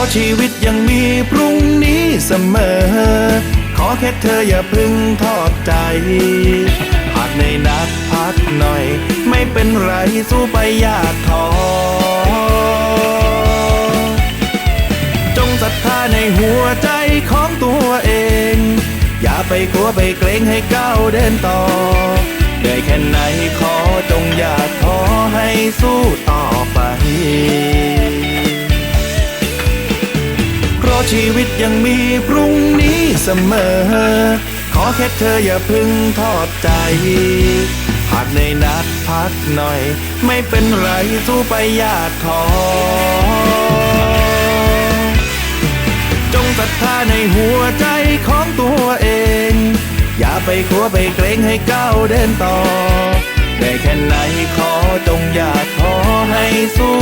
ราะชีวิตยังมีพรุ่งนี้เสมอ ขอแค่เธออย่าพึ่งทอดใจหากในนัดพักหน่อย ไม่เป็นไรสู้ไปอย่าท้อจงศรัทธาในหัวใจของตัวเอง อย่าไปกลัวไปเกรงให้ก้าวเดินต่อเหนื่อยแค่ไหนขอจงอย่าท้อให้สู้ต่อ ชีวิตยังมีพรุ่งนี้เสมอ ขอแค่เธออย่าพึ่งทอดใจหากในนัดพักหน่อย ไม่เป็นไรสู้ไปอย่าท้อจงศรัทธาในหัวใจของตัวเอง อย่าไปกลัวไปเกรงให้ก้าวเดินต่อ ได้แค่ไหนขอจงอย่าท้อให้สู้